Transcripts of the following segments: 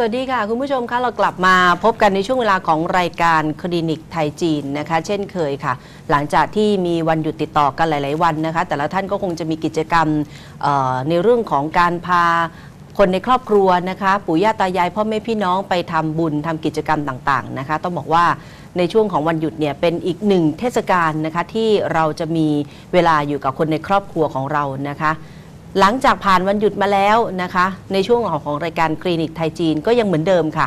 สวัสดีค่ะ คุณผู้ชมคะเรากลับมาพบกันในช่วงเวลาของรายการคลินิกไทยจีนนะคะ เช่นเคยค่ะ หลังจากที่มีวันหยุดติดต่อกันหลาย ๆ วันนะคะ แต่ละท่านก็คงจะมีกิจกรรมในเรื่องของการพาคนในครอบครัวนะคะปู่ย่าตายายพ่อแม่พี่น้องไปทำบุญทำกิจกรรมต่าง ๆ นะคะ ต้องบอกว่าในช่วงของวันหยุดเนี่ยเป็นอีกหนึ่งเทศกาลนะคะที่เราจะมีเวลาอยู่กับคนในครอบครัวของเรานะคะ หลังจากผ่านวันหยุดมาแล้วนะคะ ในช่วงของของรายการคลินิกไทยจีนก็ยังเหมือนเดิมค่ะ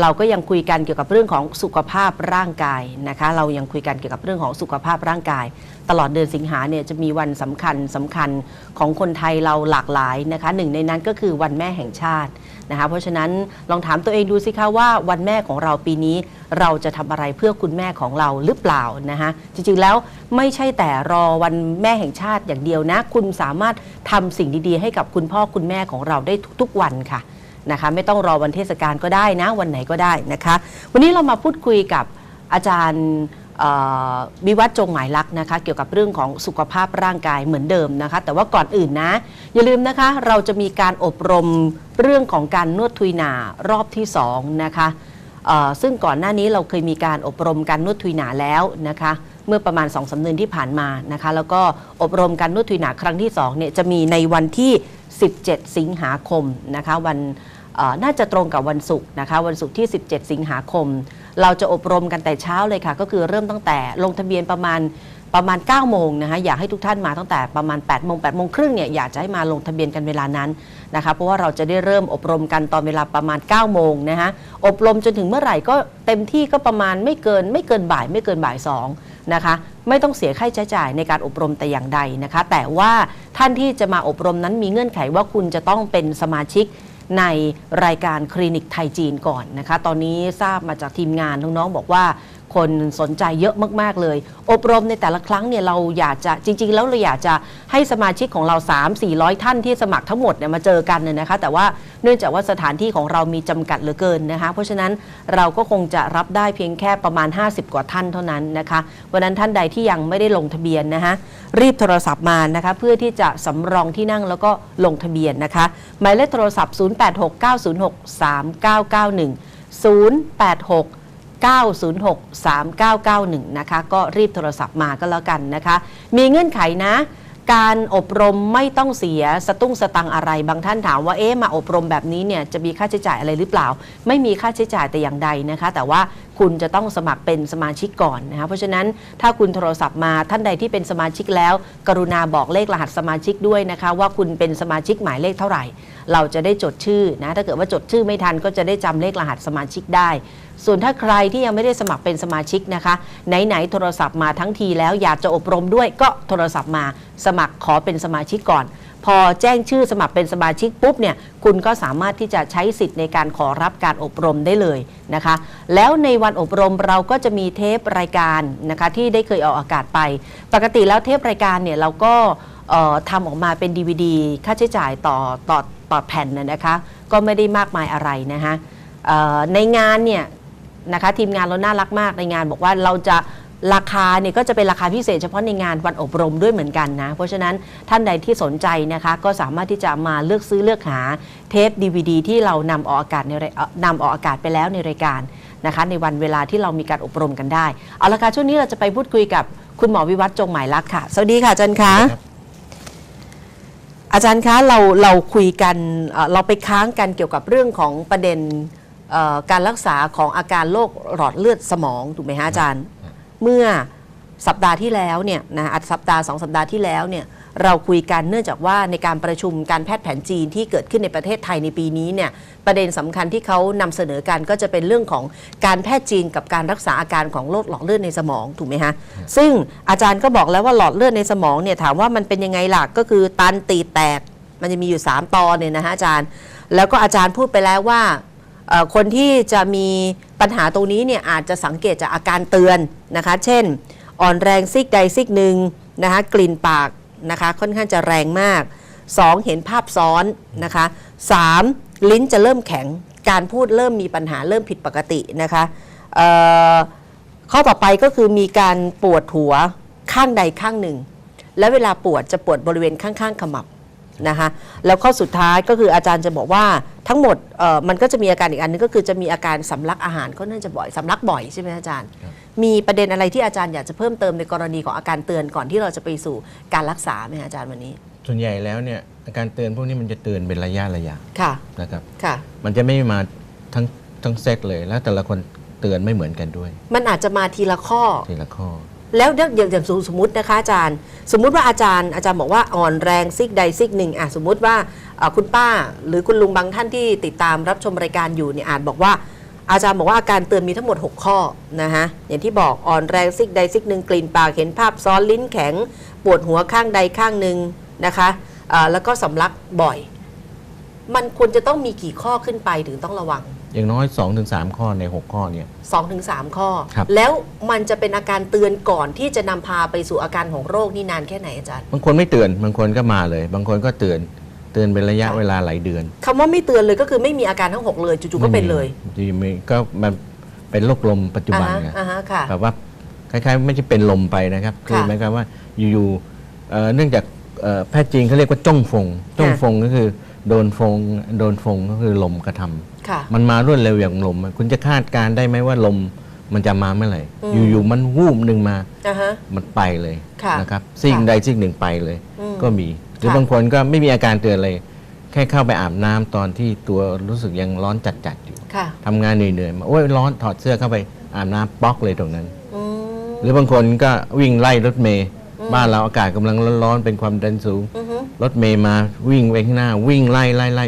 เราก็ยังคุยกันเกี่ยวกับเรื่องของสุขภาพร่างกายนะคะ เรายังคุยกันเกี่ยวกับเรื่องของสุขภาพร่างกาย ตลอดเดือนสิงหาเนี่ยจะมีวันสำคัญสำคัญของคนไทยเราหลากหลายนะคะหนึ่งในนั้นก็คือวันแม่แห่งชาตินะคะเพราะฉะนั้นลองถามตัวเองดูสิคะว่าวันแม่ของเราปีนี้ เราจะทำอะไรเพื่อคุณแม่ของเราหรือเปล่านะคะจริงๆแล้วไม่ใช่แต่รอวันแม่แห่งชาติอย่างเดียวนะ คุณสามารถทำสิ่งดีๆ ให้กับคุณพ่อคุณแม่ของเราได้ทุกๆวันค่ะ นะคะไม่ต้องรอวันเทศกาลก็ได้นะวันไหนก็ได้นะคะ วันนี้เรามาพูดคุยกับอาจารย์วิวัฒน์จงหมายลักษณ์นะคะ เกี่ยวกับเรื่องของสุขภาพร่างกายเหมือนเดิมนะคะ แต่ว่าก่อนอื่นนะ อย่าลืมนะคะ เราจะมีการอบรมเรื่องของการนวดทุยหนารอบที่สองนะคะซึ่งก่อนหน้านี้เราเคยมีการอบรมการนวดทุยหนาแล้วนะคะ เมื่อประมาณ2อสาเดือนที่ผ่านมานะคะ แล้วก็อบรมการนวดทุยหนาครั้งที่2เนี่ยจะมีในวันที่ 17 สิงหาคมนะคะ วัน น่าจะตรงกับวันศุกร์นะคะวันศุกร์ที่ 17 สิงหาคม เราจะอบรมกันแต่เช้าเลยค่ะ ก็คือเริ่มตั้งแต่ลงทะเบียนประมาณประมาณ 9 โมงนะคะอยากให้ทุกท่านมาตั้งแต่ประมาณ 8 โมง 8 โมงครึ่งเนี่ยอยากจะให้มาลงทะเบียนกันเวลานั้นนะคะเพราะว่าเราจะได้เริ่มอบรมกันตอนเวลาประมาณ 9 โมงนะคะอบรมจนถึงเมื่อไหร่ก็เต็มที่ก็ประมาณไม่เกินไม่เกินบ่ายไม่เกินบ่ายสองนะคะไม่ต้องเสียค่าใช้จ่ายในการอบรมแต่อย่างใดนะคะ แต่ว่าท่านที่จะมาอบรมนั้นมีเงื่อนไขว่าคุณจะต้องเป็นสมาชิก ในรายการคลินิกไทยจีนก่อนนะคะ ตอนนี้ทราบมาจากทีมงานน้องๆบอกว่า คนสนใจเยอะมาก ๆ เลย อบรมในแต่ละครั้งเนี่ยเราอยากจะจริง ๆ แล้วเราอยากจะให้สมาชิกของเรา 3 400 ท่านที่สมัครทั้งหมดเนี่ยมาเจอกันเนี่ยนะคะ แต่ว่าเนื่องจากว่าสถานที่ของเรามีจำกัดเหลือเกินนะคะ เพราะฉะนั้นเราก็คงจะรับได้เพียงแค่ประมาณ 50 กว่าท่านเท่านั้นนะคะวันนั้นท่านใดที่ยังไม่ได้ลงทะเบียนนะคะรีบโทรศัพท์มานะคะเพื่อที่จะสำรองที่นั่งแล้วก็ลงทะเบียนนะคะหมายเลขโทรศัพท์ 0869063991 086 9063991 นะคะ ก็รีบโทรศัพท์มาก็แล้วกันนะคะ มีเงื่อนไขนะ การอบรมไม่ต้องเสียสตุ้งสตังอะไร บางท่านถามว่าเอ๊ะมาอบรมแบบนี้เนี่ยจะมีค่าใช้จ่ายอะไรหรือเปล่า ไม่มีค่าใช้จ่ายแต่อย่างใดนะคะ แต่ว่าคุณจะต้องสมัครเป็นสมาชิกก่อนนะคะเพราะฉะนั้นถ้าคุณโทรศัพท์มาท่านใดที่เป็นสมาชิกแล้ว กรุณาบอกเลขรหัสสมาชิกด้วยนะคะ ว่าคุณเป็นสมาชิกหมายเลขเท่าไหร่ เราจะได้จดชื่อนะถ้าเกิดว่าจดชื่อไม่ทันก็จะได้จำเลขรหัสสมาชิกได้ ส่วนถ้าใครที่ยังไม่ได้สมัครเป็นสมาชิกนะคะ ไหนๆโทรศัพท์มาทั้งทีแล้วอยากจะอบรมด้วยก็โทรศัพท์มาสมัครขอเป็นสมาชิกก่อน พอแจ้งชื่อสมัครเป็นสมาชิกปุ๊บเนี่ยคุณก็สามารถที่จะใช้สิทธิ์ในการขอรับการอบรมได้เลยนะคะ แล้วในวันอบรมเราก็จะมีเทปรายการนะคะที่ได้เคยออกอากาศไป ปกติแล้วเทปรายการเนี่ยเราก็ทำออกมาเป็น DVD ค่าใช้จ่ายต่อต่อ ต่อแผ่นนะนะคะ ก็ไม่ได้มากมายอะไรนะคะในงานเนี่ยนะคะทีมงานเราน่ารักมากในงานบอกว่าเราจะราคาเนี่ยก็จะเป็นราคาพิเศษเฉพาะในงานวันอบรมด้วยเหมือนกันนะ เพราะฉะนั้นท่านใดที่สนใจนะคะก็สามารถที่จะมาเลือกซื้อเลือกหาเทป DVD ที่เรานำออกอากาศในนำออกอากาศไปแล้วในรายการนะคะในวันเวลาที่เรามีการอบรมกันได้ เอาละค่ะช่วงนี้เราจะไปพูดคุยกับคุณหมอวิวัฒน์จงหมายลักษ์ค่ะ สวัสดีค่ะจารย์คะ อาจารย์คะเราเราคุยกันเราไปค้างกันเกี่ยวกับเรื่องของประเด็นการรักษาของอาการโรคหลอดเลือดสมองถูกไหมฮะอาจารย์ เมื่อสัปดาห์ที่แล้วเนี่ยนะอาจสัปดาห์สองสัปดาห์ที่แล้วเนี่ย เราคุยกันเนื่องจากว่าในการประชุมการแพทย์แผนจีนที่เกิดขึ้นในประเทศไทยในปีนี้เนี่ยประเด็นสำคัญที่เขานำเสนอกันก็จะเป็นเรื่องของการแพทย์จีนกับการรักษาอาการของโรคหลอดเลือดในสมองถูกไหมฮะซึ่งอาจารย์ก็บอกแล้วว่าหลอดเลือดในสมองเนี่ยถามว่ามันเป็นยังไงล่ะก็คือตันตีแตก มันจะมีอยู่ 3 ตอนเนี่ยนะฮะอาจารย์ แล้วก็อาจารย์พูดไปแล้วว่าเอ่อคนที่จะมีปัญหาตรงนี้เนี่ยอาจจะสังเกตจากอาการเตือนนะคะ เช่น อ่อนแรงซิกใดซิกหนึ่งนะคะกลิ่นปาก นะคะค่อนข้างจะแรงมาก 2. เห็นภาพซ้อนนะคะ 3. ลิ้นจะเริ่มแข็งการพูดเริ่มมีปัญหาเริ่มผิดปกตินะคะข้อต่อไปก็คือมีการปวดหัวข้างใดข้างหนึ่ง และเวลาปวดจะปวดบริเวณข้างๆขมับ นะคะแล้วข้อสุดท้ายก็คืออาจารย์จะบอกว่าทั้งหมดเอ่อมันก็จะมีอาการอีกอันนึงก็คือจะมีอาการสำลักอาหารก็น่าจะบ่อยสำลักบ่อยใช่ไหมอาจารย์ครับมีประเด็นอะไรที่อาจารย์อยากจะเพิ่มเติมในกรณีของอาการเตือนก่อนที่เราจะไปสู่การรักษาไหมอาจารย์วันนี้ส่วนใหญ่แล้วเนี่ยอาการเตือนพวกนี้มันจะเตือนเป็นระยะระยะค่ะนะครับค่ะ มันจะไม่มาทั้งทั้งเซตเลยแล้วแต่ละคนเตือนไม่เหมือนกันด้วย มันอาจจะมาทีละข้อทีละข้อ แล้วอย่างอย่างอย่างสมมตินะคะอาจารย์ สมมุติว่าอาจารย์อาจารย์บอกว่าอ่อนแรงซิกใดซิกหนึ่งอะสมมุติว่าคุณป้าหรือคุณลุงบางท่านที่ติดตามรับชมรายการอยู่เนี่ยอาจบอกว่า อาจารย์บอกว่าอาการเตือนมีทั้งหมด 6 ข้อนะฮะอย่างที่บอกอ่อนแรงซิกใดซิกหนึ่งกลิ่นปากเห็นภาพซ้อนลิ้นแข็ง ปวดหัวข้างใดข้างหนึ่งนะคะเอ่อแล้วก็สำลักบ่อย มันควรจะต้องมีกี่ข้อขึ้นไปถึงต้องระวัง อย่างน้อย 2-3 ข้อใน 6 ข้อเนี่ย2-3ข้อ ครับ แล้วมันจะเป็นอาการเตือนก่อนที่จะนำพาไปสู่อาการของโรคนี่นานแค่ไหนอาจารย์ บางคนไม่เตือนบางคนก็มาเลย บางคนก็เตือนเตือนเป็นระยะค่ะเวลาหลายเดือนคำว่าไม่เตือนเลยก็คือไม่มีอาการทั้งหกเลยจู่ๆก็เป็นเลยจริงๆก็มันเป็นโรคลมปัจจุบันอ่าไงฮะอ่าฮะค่ะ แบบว่าคล้ายๆ ไม่ใช่เป็นลมไปนะครับ คือค่ะหมายความว่าอยู่ๆเอ่อเนื่องจากเอ่อแพทย์จีนเขาเรียกว่าจ้องฟงจ้องฟงก็คือโดนฟงโดนฟงก็คือลมกระทำค่ะ มันมารวดเร็วอย่างลมอะคุณจะคาดการณ์ได้ไหมว่าลมมันจะมาเมื่อไหร่อืมอยู่ๆมันวูบหนึ่งมาอ่าฮะมันไปเลยค่ะนะครับสิ่งค่ะใดสิ่งหนึ่งไปเลยอืมก็มี หรือค่ะบางคนก็ไม่มีอาการเตือนเลย แค่เข้าไปอาบน้ำตอนที่ตัวรู้สึกยังร้อนจัดๆอยู่ค่ะทำงานเหนื่อยๆมาโอ้ยร้อนถอดเสื้อเข้าไปอาบน้ำป๊อกเลยตรงนั้นอืมหรือบางคนก็วิ่งไล่รถเมย์บ้านเราอากาศกำลังร้อนๆเป็นความดันสูงอือฮึรถเมย์มาวิ่งไปข้างหน้า วิ่งไล่ไล่ไล่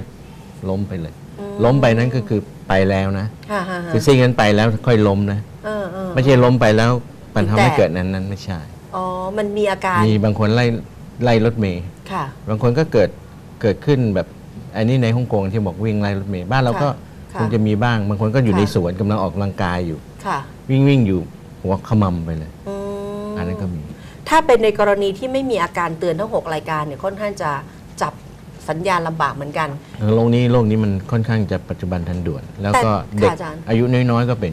ล้มไปเลยอืม ล้มไปนั้นก็คือไปแล้วนะค่ะค่ะค่ะคือซิ่งนั้นไปแล้วค่อยล้มนะ เออเออ ไม่ใช่ล้มไปแล้วมันทำให้แต่เกิดนั้นนั้นไม่ใช่ อ๋อ มันมีอาการ มีบางคนไล่ไล่รถเมย์ค่ะ บางคนก็เกิดเกิดขึ้นแบบอันนี้ในฮ่องกงที่บอกวิ่งไล่รถเมย์บ้านเราก็ค่ะคงจะมีบ้าง บางคนก็อยู่ค่ะ ในสวนกำลังออกกำลังกายอยู่ ค่ะวิ่งวิ่งอยู่หัวขมำไปเลย อืมอันนั้นก็มี ถ้าเป็นในกรณีที่ไม่มีอาการเตือนทั้งหกรายการเนี่ยค่อนข้างจะจับ สัญญาณลำบากเหมือนกัน โรคนี้โรคนี้มันค่อนข้างจะปัจจุบันทันด่วน แล้วก็แต่เด็กค่ะอาจารย์ อายุน้อยๆก็เป็น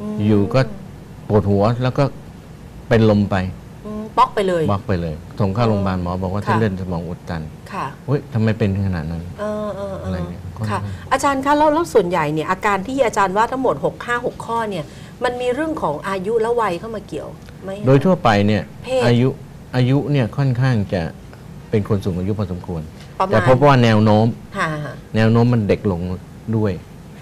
มอยู่ก็ปวดหัวแล้วก็เป็นลมไปอืมป๊อกไปเลยบอกไปเลยส่งเข้าโรงพยาบาลหมอบอกว่าค่ะ เส้นเลือดสมองอุดตันค่ะเฮ้ยทำไมเป็นขนาดนั้น เออเออเออะไรอเนี่ยค่ะค่อนข้าง อาจารย์คะแล้วแล้วส่วนใหญ่เนี่ยอาการที่อาจารย์ว่าทั้งหมด6 5 6ข้อเนี่ย มันมีเรื่องของอายุและวัยเข้ามาเกี่ยวไหม โดยทั่วไปเนี่ยเพศ อายุอายุเนี่ยค่อนข้างจะเป็นคนสูงอายุพอสมควร ประมาแต่ณพบว่าแนวโน้มค่ะค่ะแนวโน้มมันเด็กลงด้วย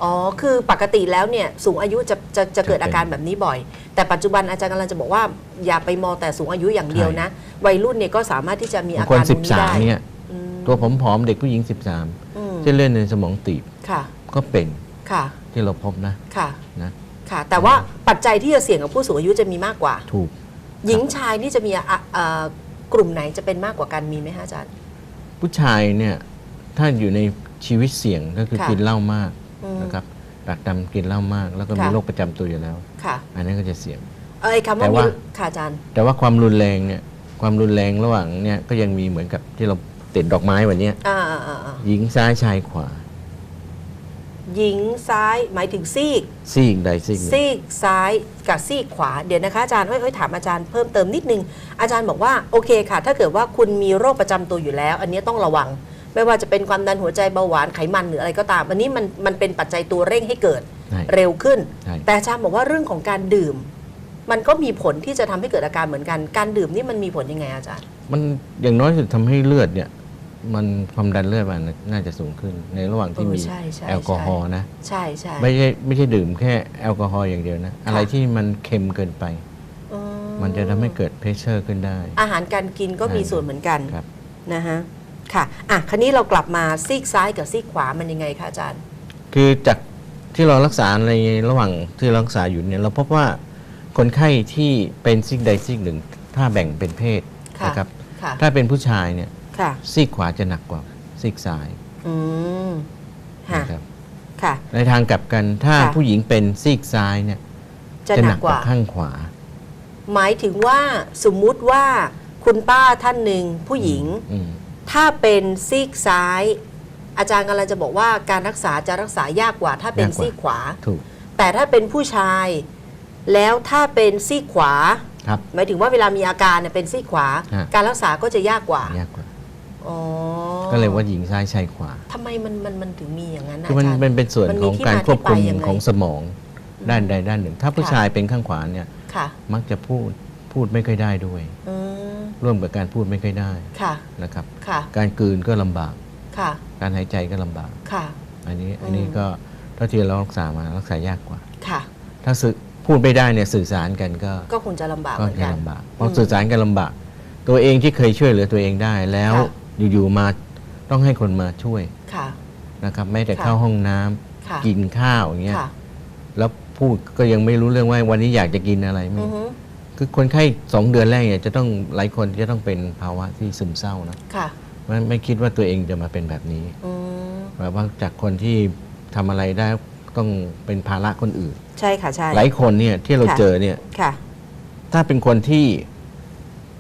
อ๋อ คือปกติแล้วเนี่ยสูงอายุจะจะจะเกิดจะเป็นอาการแบบนี้บ่อย แต่ปัจจุบันอาจารย์กำลังจะบอกว่าอย่าไปมองแต่สูงอายุอย่างเดียวนะ วัยรุ่นเนี่ยก็สามารถที่จะมีอาบางคนการตรงนี้ได้13เนี่ยอืมตัวผอมๆเด็กผู้หญิงอืม13เส้นเลือดในสมองตีบค่ะก็เป็นค่ะที่เราพบนะค่ะนะค่ะ แต่ว่าปัจจัยที่จะเสี่ยงกับผู้สูงอายุจะมีมากกว่า ถูก หญิงชายนี่จะมีอะเอ่อกลุ่มไหนจะเป็นมากกว่ากันมีไหมฮะอาจารย์ ผู้ชายเนี่ยถ้าอยู่ในชีวิตเสี่ยงก็คือค่ะกินเหล้ามากอืมนะครับดักดำกินเหล้ามาก แล้วก็มีค่ะ โรคประจำตัวอยู่แล้ว ค่ะ อันนั้นก็จะเสี่ยง เอ้ยคำว่าแต่มีว่าค่ะอาจารย์ แต่ว่าความรุนแรงเนี่ยความรุนแรงระหว่างเนี่ยก็ยังมีเหมือนกับที่เราติดดอกไม้วันเนี้ยอ่าอ่าอ่าอ่าหญิงซ้ายชายขวา หญิงซ้ายหมายถึงซีก ซีกใดซีกหนึ่ง ซีกซ้ายกับซีกขวาเดี๋ยวนะคะอาจารย์เอ้ยเอ้ยถามอาจารย์เพิ่มเติมนิดนึง อาจารย์บอกว่าโอเคค่ะ ถ้าเกิดว่าคุณมีโรคประจำตัวอยู่แล้ว อันนี้ต้องระวัง ไม่ว่าจะเป็นความดันหัวใจเบาหวานไขมันหรืออะไรก็ตาม อันนี้มันมันเป็นปัจจัยตัวเร่งให้เกิดใช่เร็วขึ้น ใช่ แต่อาจารย์บอกว่าเรื่องของการดื่ม มันก็มีผลที่จะทำให้เกิดอาการเหมือนกัน การดื่มนี่มันมีผลยังไงอาจารย์ มันอย่างน้อยสุดทำให้เลือดเนี่ย มันความดันเลือดมันน่าจะสูงขึ้น ในระหว่างที่เออมีใช่ใช่แอลกอฮอล์นะ ใช่ใช่ไม่ใช่ไม่ใช่ดื่มแค่แอลกอฮอล์อย่างเดียวนะ อะไรที่มันเค็มเกินไป อืมันจะทำให้เกิดเพรสเชอร์ขึ้นได้ อาหารการกินก็มีใช่ส่วนเหมือนกันครับ นะฮะค่ะอะ คราวนี้เรากลับมาซีกซ้ายกับซีกขวามันยังไงคะอาจารย์ คือจากที่เรารักษาในระหว่างที่เรารักษาอยู่เนี่ยเราพบว่าคนไข้ที่เป็นซีกใดซีกหนึ่ง ถ้าแบ่งเป็นเพศค่ะ นะครับ ค่ะ ถ้าเป็นผู้ชายเนี่ย ค่ะ ซีกขวาจะหนักกว่าซีกซ้ายอืมค่ะนะครับค่ะ ในทางกลับกันถ้าค่ะ ผู้หญิงเป็นซีกซ้ายเนี่ยจะหนักกว่า ข้างขวา หมายถึงว่าสมมุติว่าคุณป้าท่านหนึ่งผู้หญิง อืมถ้าเป็นซีกซ้าย อาจารย์กำลังจะบอกว่าการรักษาจะรักษายากกว่า ถ้าเป็นยากกว่าซีกขวา ถูกแต่ถ้าเป็นผู้ชาย แล้วถ้าเป็นซีกขวา ครับ หมายถึงว่าเวลามีอาการเนี่ยเป็นซีกขวา ฮะ การรักษาก็จะยากกว่า ยากกว่า อ๋อถก็เลยว่าหญิงซ้ายชายขวาทำไมมันมันมันถึงมีอย่างนั้นนะคือมันอาจารย์เป็นเป็นส่วนมันขมีองที่การมาควบคุมที่ไปยังไงของสมองด้านใดด้านหนึ่ง ถ้าผู้ค่ะชายเป็นข้างขวาเนี่ยค่ะ มักจะพูดพูดไม่ค่อยได้ด้วย อืมร่วมกับการพูดไม่ค่อยได้ค่ะ นะครับ ค่ะ การกลืนก็ลำบาก ค่ะ การหายใจก็ลำบาก ค่ะ อันนี้อืมอันนี้ก็เท่าที่เรารักษามารักษายากกว่า ค่ะ ถ้าสื่อพูดไม่ได้เนี่ยสื่อสารกันก็ก็คงจะลำบากก็เหมือนจะกัน ลำบากเพราะสื่อสารกันลำบาก ตัวเองที่เคยช่วยเหลือตัวเองได้แล้ว ค่ะ อยู่ๆมาต้องให้คนมาช่วยค่ะ นะครับไม่แต่ค่ะเข้าห้องน้ำค่ะกินข้าวอย่างเงี้ยค่ะแล้วพูดก็ยังไม่รู้เรื่องว่าวันนี้อยากจะกินอะไรไม่อือฮึคือคนไข้สองเดือนแรกเนี่ยจะต้องหลายคนจะต้องเป็นภาวะที่ซึมเศร้านะค่ะไม่ไม่คิดว่าตัวเองจะมาเป็นแบบนี้อืมแบบว่าจากคนที่ทำอะไรได้ต้องเป็นภาระคนอื่น ใช่ค่ะใช่ หลายคนเนี่ยที่เราค่ะ เจอเนี่ย ค่ะ ถ้าเป็นคนที่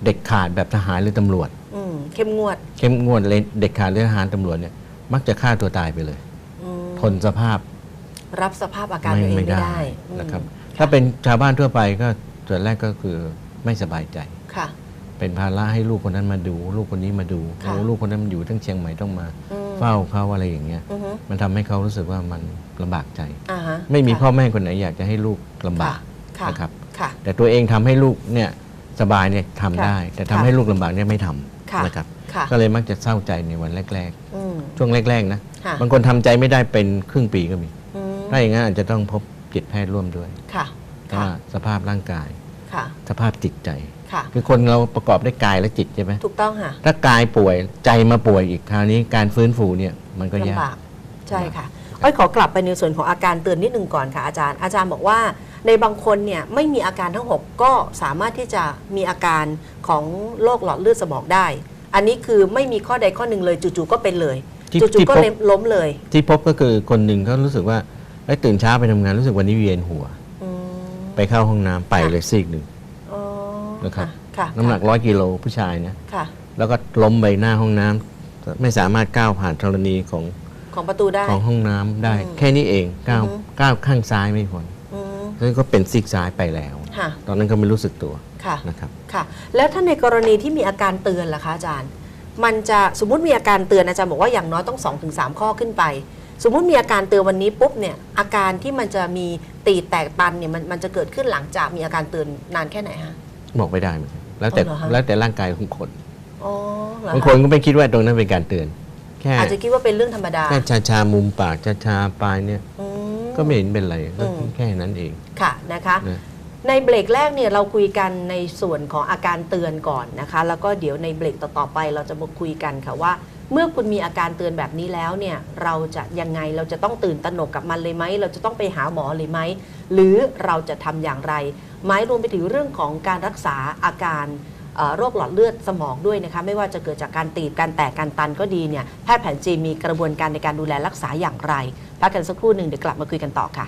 เด็กขาดแบบทหารหรือตำรวจอืม เข้มงวด เข้มงวดเลยเด็กขาดหรือทหารตำรวจเนี่ยมักจะฆ่าตัวตายไปเลย อืมทนสภาพรับสภาพอาการตัวเองไม่ได้อืมนะครับ ถ้าเป็นชาวบ้านทั่วไปก็ส่วนแรกก็คือไม่สบายใจ ค่ะ เป็นภาระให้ลูกคนนั้นมาดู ลูกคนนี้มาดูค่ะ โอ้ลูกคนนั้นมันอยู่ทั้งเชียงใหม่ต้องมา อืมเฝ้าเขาอะไรอย่างเงี้ย อือฮึมันทำให้เขารู้สึกว่ามันลำบากใจ อ่าฮะไม่มีค่ะพ่อแม่คนไหนอยากจะให้ลูกลำบากค่ะนะครับ ค่ะ แต่ตัวเองทำให้ลูกเนี่ยสบายเนี่ยทำค่ะได้ แต่ทำค่ะ ให้ลูกลำบากเนี่ยไม่ทค่ะำ นะครับค่ะก็เลยมักจะเศร้าใจในวันแรกอืมๆช่วงแรก ๆ นะค่ะบางคนทำใจไม่ได้เป็นครึ่งปีก็มีอืมถ้าอย่างนั้นอาจจะต้องพบจิตแพทย์ร่วมด้วยค่ะว่าค่ะสภาพร่างกายค่ะสภาพจิตใจค่ะคือคนเราประกอบด้วยกายและจิตใช่ไหมถูกต้องค่ะถ้ากายป่วยใจมาป่วยอีกคราวนี้การฟื้นฟูเนี่ยมันก็ยากลำบากใช่ค่ะอ้อยขอกลับไปในส่วนของอาการเตือนนิดหนึ่งก่อนค่ะอาจารย์ อาจารย์บอกว่า ในบางคนเนี่ยไม่มีอาการทั้ง 6 ก็สามารถที่จะมีอาการของโรคหลอดเลือดสมองได้ อันนี้คือไม่มีข้อใดข้อหนึ่งเลยจู่ๆก็เป็นเลยที่จู่ที่ๆก็พบเลยล้มเลย ที่พบก็คือคนหนึ่งเขารู้สึกว่าเอ้ยตื่นเช้าไปทำงานรู้สึกวันนี้เวียนหัวอืมไปเข้าห้องน้ำไปค่ะเลยซีกหนึ่งอ๋อนะครับค่ะน้ำหนักร้อยกิโลผู้ชายนะค่ะแล้วก็ล้มไปหน้าห้องน้ำไม่สามารถก้าวผ่านธรณีของของประตูได้ของห้องน้ำได้อืมแค่นี้เองก้าวอือฮึก้าวข้างซ้ายไม่พ้น อืมแล้วก็เป็นซีกซ้ายไปแล้ว ค่ะ ตอนนั้นก็ไม่รู้สึกตัวค่ะ นะครับ ค่ะ แล้วถ้าในกรณีที่มีอาการเตือนล่ะคะอาจารย์ มันจะสมมุติมีอาการเตือนอาจารย์บอกว่าอย่างน้อยต้อง2อถึงสข้อขึ้นไป สมมุติมีอาการเตือนวันนี้ปุ๊บเนี่ยอาการที่มันจะมีตีแตกตันเนี่ยมันมันจะเกิดขึ้นหลังจากมีอาการเตือนนานแค่ไหนฮะ บอกไม่ได้เหมือนกันแล้วแต่อ๋อเหรอฮะแล้วแต่ร่างกายของคนอ๋อเหรอบางคนก็ไม่คิดว่าตรงนั้นเป็นการเตือน แค่อาจจะคิดว่าเป็นเรื่องธรรมดา แค่ชาชามุมปากชาชาปลายเนี่ย อืม ก็ไม่เห็นเป็นไรก็อืม แค่นั้นเองค่ะนะคะ นะ ในเบรกแรกเนี่ยเราคุยกันในส่วนของอาการเตือนก่อนนะคะ แล้วก็เดี๋ยวในเบรกต่อๆไปเราจะมาคุยกันค่ะว่า เมื่อคุณมีอาการเตือนแบบนี้แล้วเนี่ยเราจะยังไงเราจะต้องตื่นตระหนกกับมันเลยไหมเราจะต้องไปหาหมอเลยไหมหรือเราจะทำอย่างไรหมายรวมไปถึงเรื่องของการรักษาอาการเอ่อ โรคหลอดเลือดสมองด้วยนะคะไม่ว่าจะเกิดจากการตีบการแตกการตันก็ดีเนี่ยแพทย์แผนจีนมีกระบวนการในการดูแลรักษาอย่างไรพักกันสักครู่หนึ่งเดี๋ยวกลับมาคุยกันต่อค่ะ